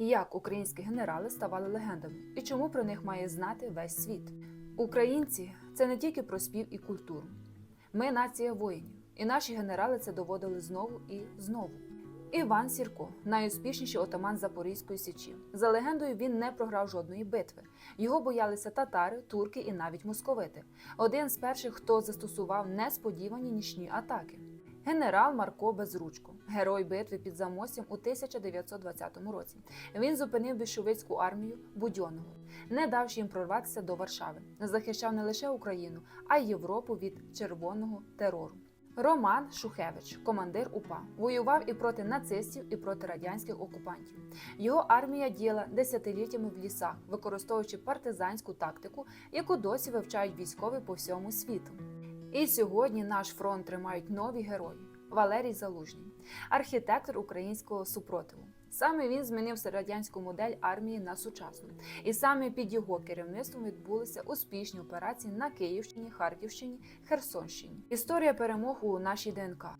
Як українські генерали ставали легендами і чому про них має знати весь світ? Українці це не тільки про спів і культуру. Ми нація воїнів, і наші генерали це доводили знову і знову. Іван Сірко, найуспішніший отаман Запорізької січі. За легендою, він не програв жодної битви. Його боялися татари, турки і навіть московити. Один з перших, хто застосував несподівані нічні атаки. Генерал Марко Безручко, герой битви під Замостям у 1920 році. Він зупинив більшовицьку армію Будьонного, не давши їм прорватися до Варшави. Захищав не лише Україну, а й Європу від червоного терору. Роман Шухевич, командир УПА, воював і проти нацистів, і проти радянських окупантів. Його армія діяла десятиліттями в лісах, використовуючи партизанську тактику, яку досі вивчають військові по всьому світу. І сьогодні наш фронт тримають нові герої. Валерій Залужній, архітектор українського супротиву. Саме він змінив радянську модель армії на сучасну, і саме під його керівництвом відбулися успішні операції на Київщині, Харківщині, Херсонщині. Історія перемог у нашій ДНК.